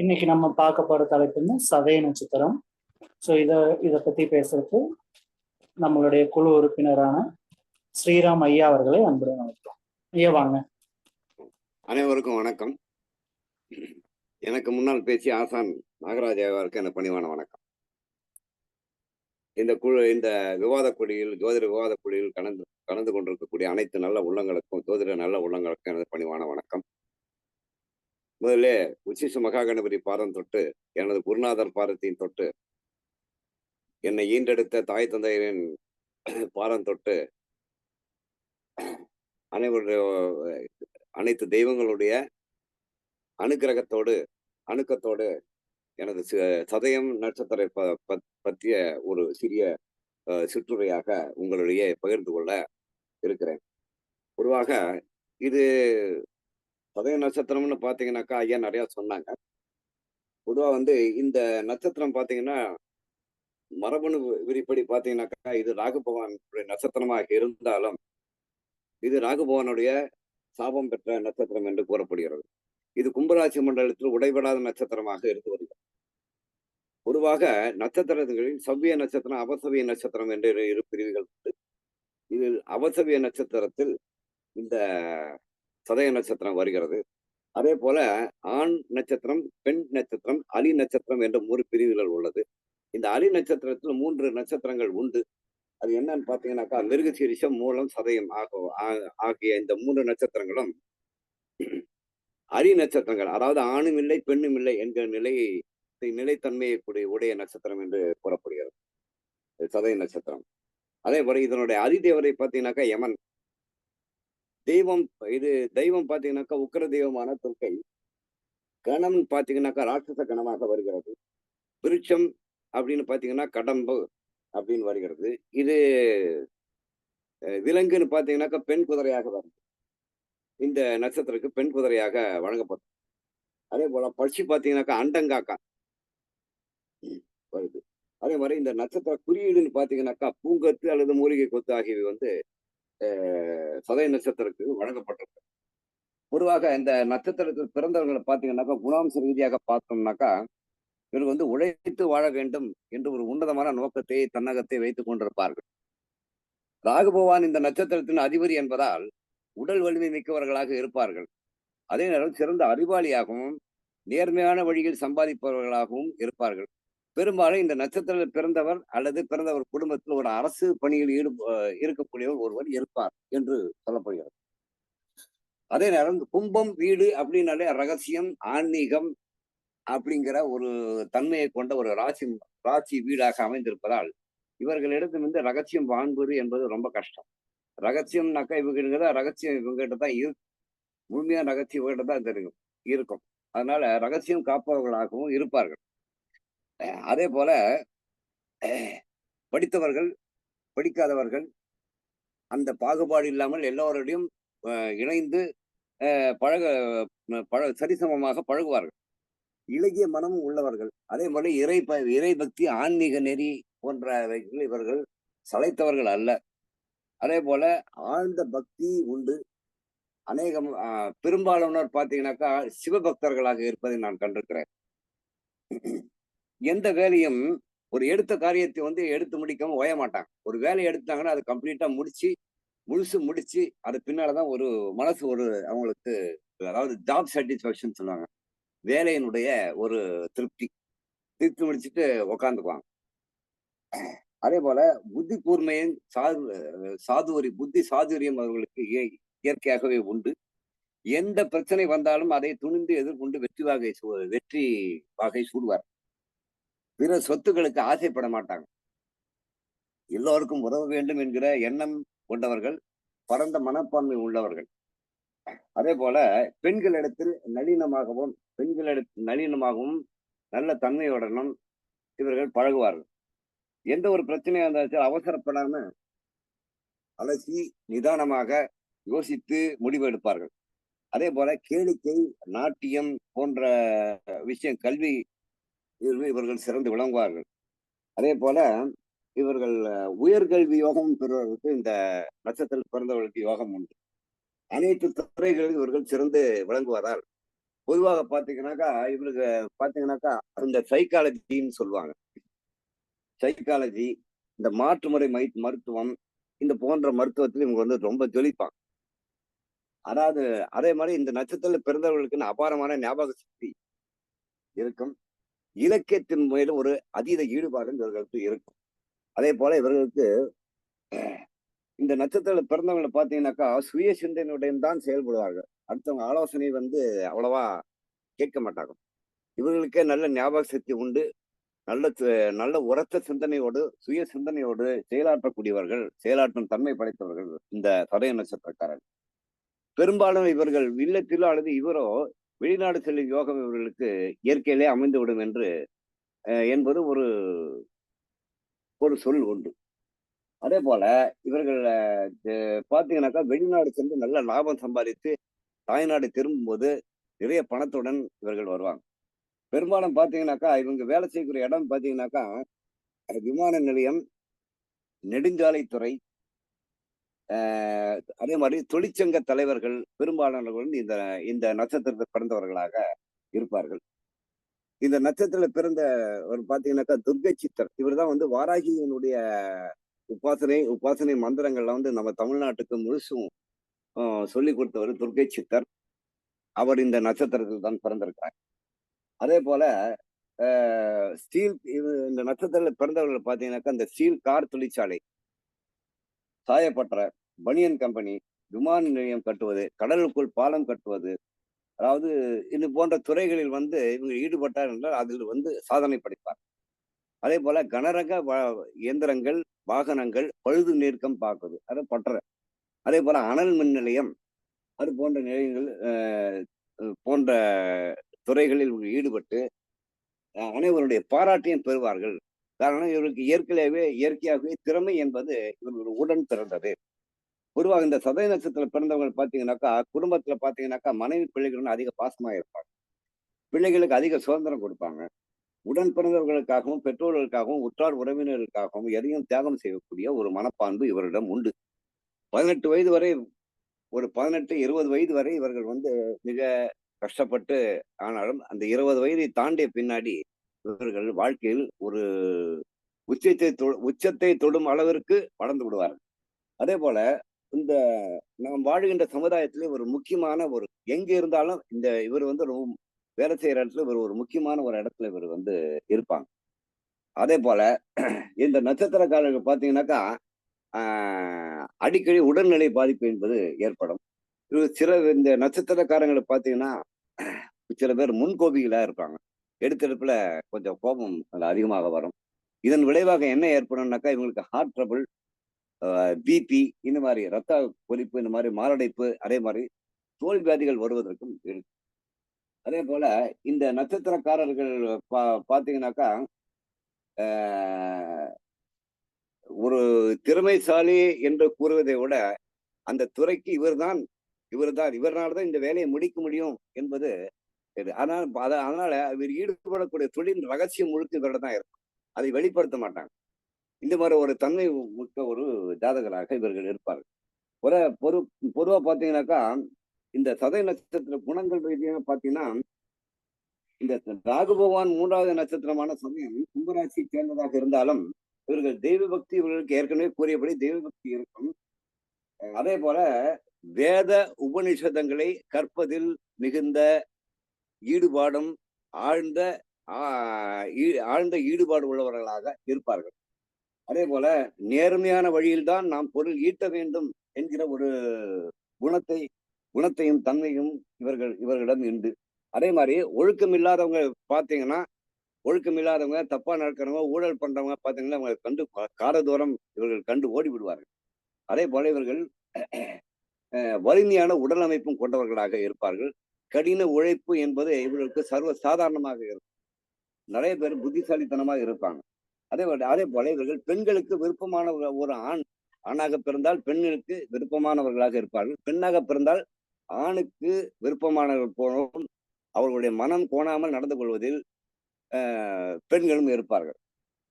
இன்னைக்கு நம்ம பார்க்க போற தலைப்புன்னு சதய நட்சத்திரம். ஸோ இதை இதை பத்தி பேசுறதுக்கு நம்மளுடைய குழு உறுப்பினரான ஸ்ரீராம் ஐயா அவர்களை அன்புடன் வணக்கம் ஐயா வாங்க. அனைவருக்கும் வணக்கம். எனக்கு முன்னால் பேசிய ஆசான் நாகராஜ் ஐயாவிற்கு எனக்கு பணிவான வணக்கம். இந்த குழு இந்த விவாத குடியில் ஜோதிட விவாத குடியில் கலந்து கலந்து கொண்டிருக்கக்கூடிய அனைத்து நல்ல உள்ளங்களுக்கும் ஜோதிட நல்ல உள்ளங்களுக்கும் எனது பணிவான வணக்கம். முதல்ல உச்சிசு மகா கணபதி பாதம் தொட்டு எனது குருநாதர் பாதத்தையும் தொட்டு என்னை ஈண்டெடுத்த தாய் தந்தையரின் பாதம் தொட்டு அனைவருடைய அனைத்து தெய்வங்களுடைய அனுக்கிரகத்தோடு அணுக்கத்தோடு எனது ச- சதயம் நட்சத்திர ப- பற்றிய ஒரு சிறிய அஹ், சிற்றுரையாக உங்களுடைய பகிர்ந்து கொள்ள இருக்கிறேன். பொதுவாக இது உதய நட்சத்திரம்னு பார்த்தீங்கன்னாக்கா ஐயா நிறையா சொன்னாங்க. பொதுவாக வந்து இந்த நட்சத்திரம் பார்த்தீங்கன்னா மரபணு விரிப்படி பார்த்தீங்கன்னாக்கா இது ராகுபவானுடைய நட்சத்திரமாக இருந்தாலும் இது ராகுபவானுடைய சாபம் பெற்ற நட்சத்திரம் என்று கூறப்படுகிறது. இது கும்பராசி மண்டலத்தில் உடைபடாத நட்சத்திரமாக இருந்து வருகிறது. பொதுவாக நட்சத்திரங்களில் சவ்விய நட்சத்திரம் அவசவிய நட்சத்திரம் என்று இரு- பிரிவுகள் உண்டு. இதில் அவசவிய நட்சத்திரத்தில் இந்த சதய நட்சத்திரம் வருகிறது. அதே போல ஆண் நட்சத்திரம் பெண் நட்சத்திரம் அலி நட்சத்திரம் என்ற மூன்று பிரிவுகள் உள்ளது. இந்த அலி நட்சத்திரத்தில் மூன்று நட்சத்திரங்கள் உண்டு. அது என்னன்னு பார்த்தீங்கன்னாக்கா மிருகசீரிஷம் மூலம் சதயம் ஆக ஆகிய இந்த மூன்று நட்சத்திரங்களும் அரி நட்சத்திரங்கள் அதாவது ஆணும் இல்லை பெண்ணும் இல்லை என்கிற நிலையை நிலைத்தன்மையை கூடிய உடைய நட்சத்திரம் என்று கூறப்படுகிறது. சதய நட்சத்திரம். அதே போல இதனுடைய அதிதேவரை பார்த்தீங்கன்னாக்கா யமன். தெய்வம் இது தெய்வம் பார்த்தீங்கன்னாக்கா உக்கிர தெய்வமான துர்க்கை. கணம் பார்த்தீங்கன்னாக்கா ராட்சச கணமாக வருகிறது. விருட்சம் அப்படின்னு பார்த்தீங்கன்னா கடம்பு அப்படின்னு வருகிறது. இது விலங்குன்னு பார்த்தீங்கன்னாக்கா பெண் குதிரையாக வருது இந்த நட்சத்திரத்துக்கு பெண் குதிரையாக வழங்கப்பட்டது அதே போல பட்சி பார்த்தீங்கன்னாக்கா அண்டங்காக்கா வருது. அதே மாதிரி இந்த நட்சத்திர குறியீடுன்னு பார்த்தீங்கன்னாக்கா பூங்கொத்து அல்லது மூலிகை கொத்து ஆகியவை வந்து சதய நட்சத்திரத்துக்கு வழங்கப்பட்டிருக்கு. பொதுவாக இந்த நட்சத்திரத்தில் பிறந்தவர்களை பார்த்தீங்கன்னாக்கா குணாம்ச ரீதியாக பார்த்தோம்னாக்கா இவர்கள் வந்து உழைத்து வாழ வேண்டும் என்று ஒரு உன்னதமான நோக்கத்தை தன்னகத்தை வைத்துக் கொண்டிருப்பார்கள். ராகு பகவான் இந்த நட்சத்திரத்தின் அதிபதி என்பதால் உடல் வலிமை மிக்கவர்களாக இருப்பார்கள். அதே நேரம் சிறந்த அறிவாளியாகவும் நேர்மையான வழியில் சம்பாதிப்பவர்களாகவும் இருப்பார்கள். பெரும்பாலும் இந்த நட்சத்திரத்தில் பிறந்தவர் அல்லது பிறந்தவர் குடும்பத்தில் ஒரு அரசு பணியில் ஈடு இருக்கக்கூடியவர் ஒருவர் இருப்பார் என்று சொல்லப்படுகிறது. அதே நேரம் கும்பம் வீடு அப்படின்னாலே ரகசியம் ஆன்மீகம் அப்படிங்கிற ஒரு தன்மையை கொண்ட ஒரு ராசி ராசி வீடாக அமைந்திருப்பதால் இவர்களிடத்திலிருந்து ரகசியம் வாங்குவது என்பது ரொம்ப கஷ்டம். ரகசியம்னாக்கா இவங்க ரகசியம் இவங்ககிட்ட தான் இருக்கு முழுமையான ரகசியம் இவங்ககிட்ட தான் தெரியும் இருக்கும். அதனால ரகசியம் காப்பவர்களாகவும் இருப்பார்கள். அதே போல படித்தவர்கள் படிக்காதவர்கள் அந்த பாகுபாடு இல்லாமல் எல்லோருடையும் இணைந்து பழக பழ சரிசமமாக பழகுவார்கள். இலகிய மனமும் உள்ளவர்கள். அதே போல இறை ப இறை பக்தி ஆன்மீக நெறி போன்றவைகள் இவர்கள் சளைத்தவர்கள் அல்ல. அதே போல ஆழ்ந்த பக்தி உண்டு. அநேகம் ஆஹ், பெரும்பாலானோர் பார்த்தீங்கன்னாக்கா சிவபக்தர்களாக இருப்பதை நான் கண்டிருக்கிறேன். எந்த வேலையும் ஒரு எடுத்த காரியத்தை வந்து எடுத்து முடிக்காம ஓய மாட்டாங்க. ஒரு வேலையை எடுத்தாங்கன்னா அதை கம்ப்ளீட்டா முடிச்சு முழுசு முடிச்சு அது பின்னாலதான் ஒரு மனசு ஒரு அவங்களுக்கு அதாவது ஜாப் சாட்டிஸ்ஃபேக்ஷன் சொல்லுவாங்க. வேலையினுடைய ஒரு திருப்தி. திருப்தி முடிச்சுட்டு உக்காந்துக்குவாங்க. அதே போல புத்தி கூர்மையும் சாது சாதுவரி புத்தி சாதுரியம் அவர்களுக்கு இய- இயற்கையாகவே உண்டு. எந்த பிரச்சனை வந்தாலும் அதை துணிந்து எதிர்கொண்டு வெற்றி வாகை வெற்றி வாகை சூடுவார். பிற சொத்துக்களுக்கு ஆசைப்பட மாட்டாங்க. எல்லோருக்கும் உதவ வேண்டும் என்கிற எண்ணம் கொண்டவர்கள் பரந்த மனப்பான்மை உள்ளவர்கள். அதே போல பெண்களிடத்தில் நளினமாகவும் பெண்களிடத்தில் நளினமாகவும் நல்ல தன்மையுடனும் இவர்கள் பழகுவார்கள். எந்த ஒரு பிரச்சனையாக இருந்தாலும் அவசரப்படாம அலசி நிதானமாக யோசித்து முடிவு எடுப்பார்கள். அதே போல கேளிக்கை நாட்டியம் போன்ற விஷயம் கல்வி இவர்கள் இவர்கள் சிறந்து விளங்குவார்கள். அதே போல இவர்கள் உயர்கல்வி யோகம் பெறுவதற்கு இந்த நட்சத்திரத்தில் பிறந்தவர்களுக்கு யோகம் உண்டு. அனைத்து துறைகளிலும் இவர்கள் சிறந்து விளங்குவதால் பொதுவாக பார்த்தீங்கன்னாக்கா இவருக்கு பார்த்தீங்கன்னாக்கா இந்த சைக்காலஜின்னு சொல்லுவாங்க. சைக்காலஜி இந்த மாற்றுமுறை மை மருத்துவம் இந்த போன்ற மருத்துவத்தில் இவங்க வந்து ரொம்ப ஜொலிப்பாங்க. அதாவது அதே மாதிரி இந்த நட்சத்திரத்தில் பிறந்தவர்களுக்குன்னு அபாரமான ஞாபக சக்தி இருக்கும். இலக்கியத்தின் மேல ஒரு அதீத ஈடுபாடு இவர்களுக்கு இருக்கும். அதே போல இவர்களுக்கு இந்த நட்சத்திரத்துல பிறந்தவங்களை பார்த்தீங்கன்னாக்கா சுய சிந்தனையுடன் தான் செயல்படுவார்கள். அடுத்தவங்க ஆலோசனை வந்து அவ்வளவா கேட்க மாட்டாங்க. இவர்களுக்கே நல்ல ஞாபக சக்தி உண்டு. நல்ல நல்ல உரத்த சிந்தனையோடு சுய சிந்தனையோடு செயலாற்றக்கூடியவர்கள் செயலாற்றும் தன்மை படைத்தவர்கள் இந்த சதய நட்சத்திரக்காரர்கள். பெரும்பாலும் இவர்கள் இல்லத்திலோ அல்லது இவரோ வெளிநாடு செல்லும் யோகம் இவர்களுக்கு இயற்கையிலே அமைந்துவிடும் என்று என்பது ஒரு ஒரு சொல் உண்டு. அதே போல இவர்கள் பார்த்தீங்கன்னாக்கா வெளிநாடு சென்று நல்ல லாபம் சம்பாதித்து தாய்நாடு திரும்பும்போது நிறைய பணத்துடன் இவர்கள் வருவாங்க. பெரும்பாலும் பார்த்தீங்கன்னாக்கா இவங்க வேலை செய்யக்கூடிய இடம் பார்த்தீங்கன்னாக்கா விமான நிலையம் நெடுஞ்சாலைத்துறை அதே மாதிரி தொழிற்சங்க தலைவர்கள் பெரும்பாலானவர்கள் இந்த இந்த நட்சத்திரத்தை பிறந்தவர்களாக இருப்பார்கள். இந்த நட்சத்திரத்தில் பிறந்த ஒரு பாத்தீங்கன்னாக்கா துர்கை சித்தர். இவர் தான் வந்து வாராகியினுடைய உபாசனை உபாசனை மந்திரங்கள்லாம் வந்து நம்ம தமிழ்நாட்டுக்கு முழுசும் சொல்லி கொடுத்தவர் துர்கை சித்தர். அவர் இந்த நட்சத்திரத்தில் தான் பிறந்திருக்கிறார். அதே போல ஸ்டீல் இந்த நட்சத்திரத்தில் பிறந்தவர்கள் பார்த்தீங்கன்னாக்கா இந்த ஸ்டீல் கார் தொழிற்சாலை சாயப்பட்டற பனியன் கம்பெனி விமான நிலையம் கட்டுவது கடலுக்குள் பாலம் கட்டுவது அதாவது இது போன்ற துறைகளில் வந்து இவங்க ஈடுபட்டார் என்றால் அதில் வந்து சாதனை படைப்பார். அதே போல கனரக வ- இயந்திரங்கள் வாகனங்கள் பழுது நீர்க்கம் பார்க்குது அது பற்ற அதே போல அனல் மின் நிலையம் அது போன்ற நிலையங்கள் போன்ற துறைகளில் இவங்க ஈடுபட்டு அனைவருடைய பாராட்டையும் பெறுவார்கள். காரணம் இவருக்கு இயற்கையாகவே இயற்கையாகவே திறமை என்பது இவர்கள் உடன் பிறந்தது. பொதுவாக இந்த சதய நட்சத்திரத்தில் பிறந்தவங்க பார்த்தீங்கன்னாக்கா குடும்பத்தில் பார்த்தீங்கன்னாக்கா மனைவி பிள்ளைகளுடன் அதிக பாசமாக இருப்பாங்க. பிள்ளைகளுக்கு அதிக சுதந்திரம் கொடுப்பாங்க. உடன் பிறந்தவர்களுக்காகவும் பெற்றோர்களுக்காகவும் உற்றார் உறவினர்களுக்காகவும் எதையும் தியாகம் செய்யக்கூடிய ஒரு மனப்பான்பு இவரிடம் உண்டு. பதினெட்டு வயது வரை ஒரு பதினெட்டு இருபது வயது வரை இவர்கள் வந்து மிக கஷ்டப்பட்டு ஆனாலும் அந்த இருபது வயதை தாண்டிய பின்னாடி இவர்கள் வாழ்க்கையில் ஒரு உச்சத்தை தொ- உச்சத்தை தொடும் அளவிற்கு வளர்ந்து விடுவார்கள். அதே போல இந்த நாம் வாழ்கின்ற சமுதாயத்திலே ஒரு முக்கியமான ஒரு எங்க இருந்தாலும் இந்த இவர் வந்து ரொம்ப வேலை செய்யற இடத்துல இவர் ஒரு முக்கியமான ஒரு இடத்துல இவர் வந்து இருப்பாங்க. அதே போல இந்த நட்சத்திரக்காரர்கள் பார்த்தீங்கன்னாக்கா ஆஹ், அடிக்கடி உடல்நிலை பாதிப்பு என்பது ஏற்படும். இது சில இந்த நட்சத்திரக்காரங்களை பார்த்தீங்கன்னா சில பேர் முன்கோபிகளாக இருப்பாங்க. எடுத்தெடுப்பில் கொஞ்சம் கோபம் அதுல அதிகமாக வரும். இதன் விளைவாக என்ன ஏற்படும்னாக்கா இவங்களுக்கு ஹார்ட் ட்ரபிள் பிபி இந்த மாதிரி ரத்த கொதிப்பு இந்த மாதிரி மாரடைப்பு அதே மாதிரி தோல் வியாதிகள் வருவதற்கும் இருக்கு அதே போல இந்த நட்சத்திரக்காரர்கள் பா பார்த்தீங்கன்னாக்கா ஒரு திறமைசாலி என்று கூறுவதை விட அந்த துறைக்கு இவர்தான் இவர்தான் இவர்னால தான் இந்த வேலையை முடிக்க முடியும் என்பது இது. ஆனால் அத- அதனால இவர் ஈடுபடக்கூடிய தொழில் ரகசியம் முழுக்க இவரோட தான் இருக்கும். அதை வெளிப்படுத்த மாட்டாங்க. இந்த மாதிரி ஒரு தன்மை மிக்க ஒரு ஜாதகராக இவர்கள் இருப்பார்கள். பொத பொது பொதுவா பாத்தீங்கன்னாக்கா இந்த சதய நட்சத்திர குணங்கள் ரீதியாக பாத்தீங்கன்னா இந்த ராகு பகவான் மூன்றாவது நட்சத்திரமான சமயம் கும்பராசியை சேர்ந்ததாக இருந்தாலும் இவர்கள் தெய்வ பக்தி இவர்களுக்கு ஏற்கனவே கூறியபடி தெய்வ பக்தி இருக்கும். அதே போல வேத உபனிஷதங்களை கற்பதில் மிகுந்த ஈடுபாடும் ஆழ்ந்த ஆழ்ந்த ஈடுபாடு உள்ளவர்களாக இருப்பார்கள். அதே போல நேர்மையான வழியில்தான் நாம் பொருள் ஈட்ட வேண்டும் என்கிற ஒரு குணத்தை குணத்தையும் தன்மையும் இவர்கள் இவர்களிடம் உண்டு அதே மாதிரி ஒழுக்கம் இல்லாதவங்க பார்த்தீங்கன்னா ஒழுக்கம் இல்லாதவங்க தப்பா நடக்கிறவங்க ஊழல் பண்றவங்க பார்த்தீங்கன்னா அவங்களை கண்டு கார தூரம் இவர்கள் கண்டு ஓடி விடுவார்கள். அதே போல இவர்கள் வலிமையான உடல் அமைப்பும் கொண்டவர்களாக இருப்பார்கள். கடின உழைப்பு என்பது இவர்களுக்கு சர்வ சாதாரணமாக இருக்கும். நிறைய பேர் புத்திசாலித்தனமாக இருப்பாங்க. அதே அதே போல இவர்கள் பெண்களுக்கு விருப்பமான ஒரு- ஆண் ஆணாக பிறந்தால் பெண்களுக்கு விருப்பமானவர்களாக இருப்பார்கள். பெண்ணாக பிறந்தால் ஆணுக்கு விருப்பமானவர்கள் போலும் அவர்களுடைய மனம் கோணாமல் நடந்து கொள்வதில் பெண்களும் இருப்பார்கள்.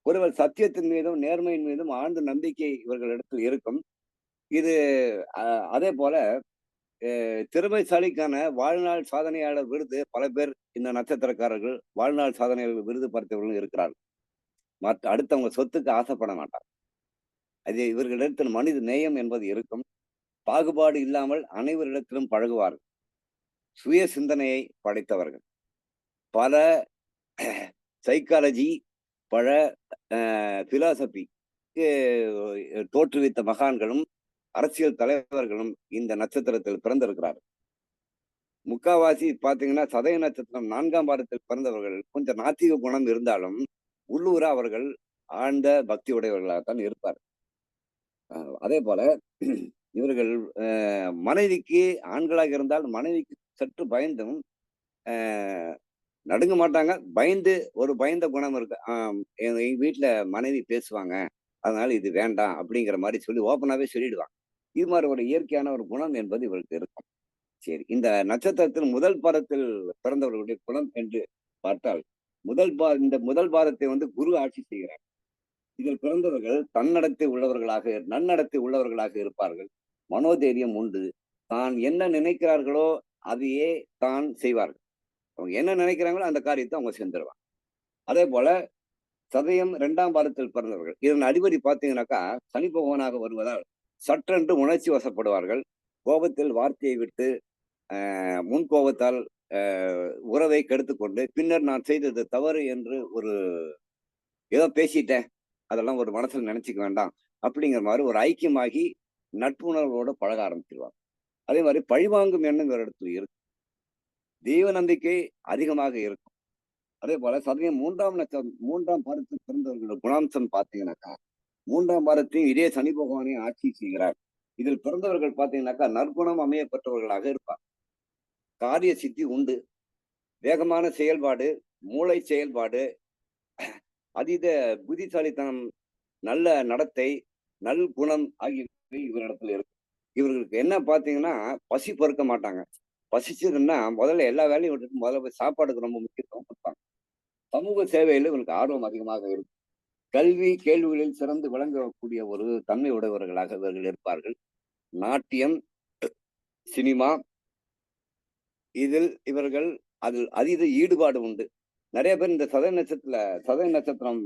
ஒருவர் சத்தியத்தின் மீதும் நேர்மையின் மீதும் ஆழ்ந்த நம்பிக்கை இவர்களிடத்தில் இருக்கும். இது அதே போல திறமைசாலிக்கான வாழ்நாள் சாதனையாளர் விருது பல பேர் இந்த நட்சத்திரக்காரர்கள் வாழ்நாள் சாதனையாளர் விருது படைத்தவர்களும் இருக்கிறார்கள். மற்ற அடுத்தவங்க சொத்துக்கு ஆசைப்பட மாட்டாங்க. அது இவர்களிடத்தில் மனித நேயம் என்பது இருக்கும். பாகுபாடு இல்லாமல் அனைவரிடத்திலும் பழகுவார்கள். சுய சிந்தனையை படைத்தவர்கள். பல சைக்காலஜி பல பிலாசபி தோற்றுவித்த மகான்களும் அரசியல் தலைவர்களும் இந்த நட்சத்திரத்தில் பிறந்திருக்கிறார் முக்காவாசி பாத்தீங்கன்னா சதய நட்சத்திரம் நான்காம் வாரத்தில் பிறந்தவர்கள் கொஞ்சம் நாத்திக குணம் இருந்தாலும் உள்ளூர அவர்கள் ஆழ்ந்த பக்தி உடையவர்களாகத்தான் இருப்பார் அதே போல இவர்கள் மனைவிக்கு ஆண்களாக இருந்தால் மனைவிக்கு சற்று பயந்தும் நடுங்க மாட்டாங்க. பயந்து ஒரு பயந்த குணம் இருக்கு. எங்க எங்க வீட்டுல மனைவி பேசுவாங்க. அதனால இது வேண்டாம் அப்படிங்கிற மாதிரி சொல்லி ஓப்பனாவே சொல்லிடுவாங்க. இது மாதிரி ஒரு இயற்கையான ஒரு குணம் என்பது இவருக்கு இருக்கும். சரி இந்த நட்சத்திரத்தில் முதல் பாதத்தில் பிறந்தவர்களுடைய குணம் என்று பார்த்தால் முதல் பா இந்த முதல் பாதத்தை வந்து குரு ஆட்சி செய்கிறார். இதில் பிறந்தவர்கள் தன்னடத்தை உள்ளவர்களாக நன்னடத்தை உள்ளவர்களாக இருப்பார்கள். மனோதைரியம் உண்டு. தான் என்ன நினைக்கிறார்களோ அதையே தான் செய்வார்கள். அவங்க என்ன நினைக்கிறாங்களோ அந்த காரியத்தை அவங்க செஞ்சிருவாங்க. அதே போல சதயம் இரண்டாம் பாதத்தில் பிறந்தவர்கள். இதன் அதிபதி பார்த்தீங்கன்னாக்கா சனி பகவானாக வருவதால் சற்றென்று உணர்ச்சி வசப்படுவார்கள். கோபத்தில் வார்த்தையை விட்டு முன் கோபத்தால் உறவை கெடுத்துக்கொண்டு பின்னர் நான் செய்தது தவறு என்று ஒரு ஏதோ பேசிட்டேன். அதெல்லாம் ஒரு மனசில் நினைச்சுக்க வேண்டாம். அப்படிங்கிற மாதிரி ஒரு ஐக்கியமாகி நட்புணர்வோடு பழக ஆரம்பிச்சிருவாங்க அதே மாதிரி பழிவாங்கும் எண்ணம் ஒரு இடத்துல இருக்கும் தெய்வ நம்பிக்கை அதிகமாக இருக்கும். அதே போல சதவீதம் மூன்றாம் நட்சத்திரம் மூன்றாம் பாதத்தில் பிறந்தவர்களோட குணாம்சம் பார்த்தீங்கன்னாக்கா மூன்றாம் வாரத்தையும் இதே சனி பகவானை ஆட்சி செய்கிறார். இதில் பிறந்தவர்கள் பார்த்தீங்கன்னாக்கா நற்குணம் அமையப்பட்டவர்களாக இருப்பார். காரிய சித்தி உண்டு. வேகமான செயல்பாடு மூளை செயல்பாடு அதீத புத்திசாலித்தனம் நல்ல நடத்தை நல் குணம் ஆகியவை இவரிடத்துல இருக்கு. இவர்களுக்கு என்ன பார்த்தீங்கன்னா பசி பொறுக்க மாட்டாங்க. பசிச்சதுன்னா முதல்ல எல்லா வேலையும் விட்டுட்டு முதல்ல போய் சாப்பாடுக்கு ரொம்ப முக்கியத்துவம் கொடுப்பாங்க. சமூக சேவையில் இவங்களுக்கு ஆர்வம் அதிகமாக இருக்கும் கல்வி கேள்விகளில் சிறந்து விளங்கக்கூடிய ஒரு தன்மை உடையவர்களாக இவர்கள் இருப்பார்கள். நாட்டியம் சினிமா இதில் இவர்கள் அதில் அதீத ஈடுபாடு உண்டு. நிறைய பேர் இந்த சதய நட்சத்திர சதய நட்சத்திரம்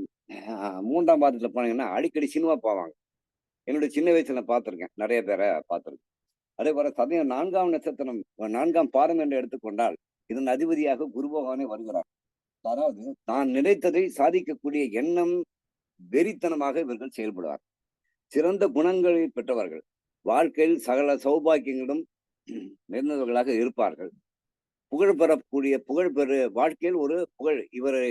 மூன்றாம் பாதத்துல போனீங்கன்னா அடிக்கடி சினிமா போவாங்க. என்னுடைய சின்ன வயசுல நான் பார்த்திருக்கேன். நிறைய பேரை பார்த்திருக்கேன். அதே போல சதயம் நான்காம் நட்சத்திரம் நான்காம் பாதம் என்று எடுத்துக்கொண்டால் இதன் அதிபதியாக குரு பகவானே வருகிறார். அதாவது தான் நினைத்ததை சாதிக்கக்கூடிய எண்ணம் வெறித்தனமாக இவர்கள் செயல்படுவார் சிறந்த குணங்களை பெற்றவர்கள். வாழ்க்கையில் சகல சௌபாக்கியங்களும் நிறைந்தவர்களாக இருப்பார்கள். புகழ் பெறக்கூடிய புகழ் பெறு வாழ்க்கையில் ஒரு புகழ் இவரை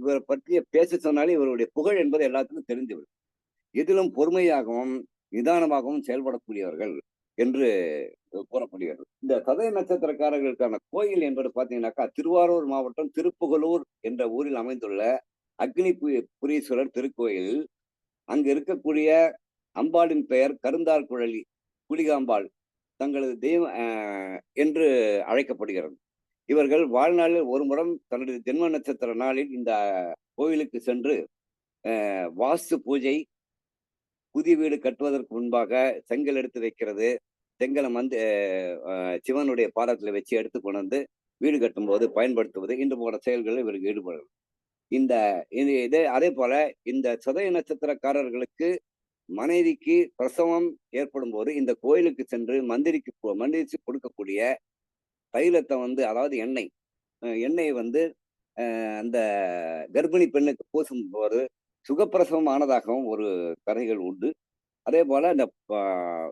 இவரை பற்றிய பேச சொன்னாலே இவருடைய புகழ் என்பது எல்லாத்துக்கும் தெரிந்துவிடும். எதிலும் பொறுமையாகவும் நிதானமாகவும் செயல்படக்கூடியவர்கள் என்று கூறப்படுகிறது இந்த சதய நட்சத்திரக்காரர்களுக்கான கோயில் என்பது பார்த்தீங்கன்னாக்கா திருவாரூர் மாவட்டம் திருப்புகலூர் என்ற ஊரில் அமைந்துள்ள அக்னி புரீஸ்வரர் திருக்கோயில். அங்கு இருக்கக்கூடிய அம்பாளின் பெயர் கருந்தார் குழலி குளிகாம்பாள் தங்களது தெய்வ என்று அழைக்கப்படுகிறது. இவர்கள் வாழ்நாளில் ஒரு முறம் தன்னுடைய ஜென்ம நட்சத்திர நாளில் இந்த கோயிலுக்கு சென்று வாஸ்து பூஜை புதிய வீடு கட்டுவதற்கு முன்பாக செங்கல் எடுத்து வைக்கிறது. செங்கலை வந்து சிவனுடைய பாதத்துல வச்சு எடுத்து கொண்டு வந்து வீடு கட்டும்போது பயன்படுத்துவது. இன்று போன்ற செயல்களில் இவருக்கு ஈடுபடுறது இந்த இது இதே அதே போல இந்த சதய நட்சத்திரக்காரர்களுக்கு மனைவிக்கு பிரசவம் ஏற்படும் போது இந்த கோயிலுக்கு சென்று மந்திரிக்கு போ- மந்திரிச்சு கொடுக்கக்கூடிய தைலத்தை வந்து அதாவது எண்ணெய் எண்ணெய் எண்ணெயை வந்து அந்த கர்ப்பிணி பெண்ணுக்கு பூசும் போது சுகப்பிரசவம் ஆனதாகவும் ஒரு கதைகள் உண்டு. அதே போல இந்த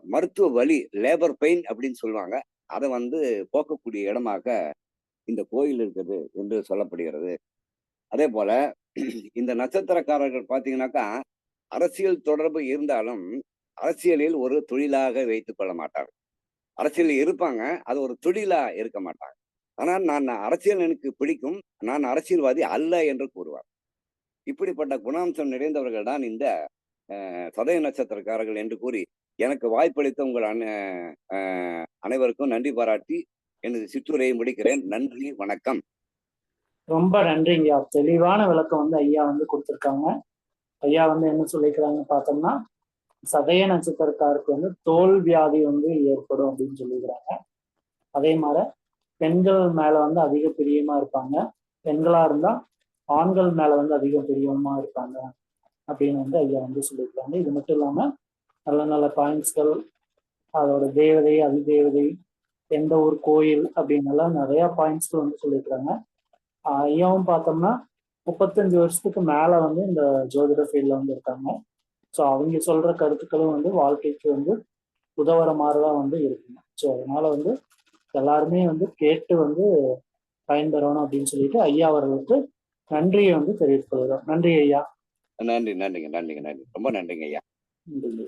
மருத்துவ வலி லேபர் பெயின் அப்படின்னு சொல்லுவாங்க. அதை வந்து போக்கக்கூடிய இடமாக இந்த கோயில் இருக்குது என்று சொல்லப்படுகிறது. அதே போல இந்த நட்சத்திரக்காரர்கள் பார்த்தீங்கன்னாக்கா அரசியல் தொடர்பு இருந்தாலும் அரசியலில் ஒரு தொழிலாக வைத்துக் கொள்ள மாட்டார்கள் அரசியலில் இருப்பாங்க அது ஒரு தொழிலா இருக்க மாட்டாங்க. ஆனால் நான் அரசியல் எனக்கு பிடிக்கும் நான் அரசியல்வாதி அல்ல என்று கூறுவார் இப்படிப்பட்ட குணாம்சம் நிறைந்தவர்கள் தான் இந்த சதய நட்சத்திரக்காரர்கள் என்று கூறி எனக்கு வாய்ப்பளித்த உங்கள் அன- அஹ், அனைவருக்கும் நன்றி பாராட்டி எனது சிற்றுரையை முடிக்கிறேன். நன்றி வணக்கம். ரொம்ப நன்றிங்கய்யா தெளிவான விளக்கம் வந்து ஐயா வந்து கொடுத்துருக்காங்க. ஐயா வந்து என்ன சொல்லிக்கிறாங்கன்னு பார்த்தோம்னா சதய நட்சத்திரக்காருக்கு வந்து தோல் வியாதி வந்து ஏற்படும் அப்படின்னு சொல்லிக்கிறாங்க. அதே மாதிரி பெண்கள் மேல வந்து அதிக பிரியமா இருப்பாங்க. பெண்களா இருந்தா ஆண்கள் மேல வந்து அதிக பிரியமா இருப்பாங்க அப்படின்னு வந்து ஐயா வந்து சொல்லியிருக்காங்க. இது மட்டும் இல்லாம நல்ல நல்ல பாயிண்ட்ஸ்கள் அதோட தேவதை அதிதேவதை எந்த ஒரு கோயில் அப்படின்னு எல்லாம் நிறைய பாயிண்ட்ஸ்கள் வந்து சொல்லியிருக்காங்க. ஐயாவும் பார்த்தோம்னா முப்பத்தஞ்சு வருஷத்துக்கு மேல வந்து இந்த ஜோதிட ஃபீல்ட்ல வந்து இருக்காங்க. ஸோ அவங்க சொல்ற கருத்துக்களும் வந்து வாழ்க்கைக்கு வந்து உதவுற மாதிரி தான் வந்து இருக்குங்க ஸோ அதனால வந்து எல்லாருமே வந்து கேட்டு வந்து பயன்பெறணும் அப்படின்னு சொல்லிட்டு ஐயா அவர்களுக்கு நன்றியை வந்து தெரிவித்துக் கொள்கிறோம். நன்றி ஐயா. நன்றி நன்றிங்க நன்றிங்க நன்றி. ரொம்ப நன்றிங்க ஐயா. நன்றி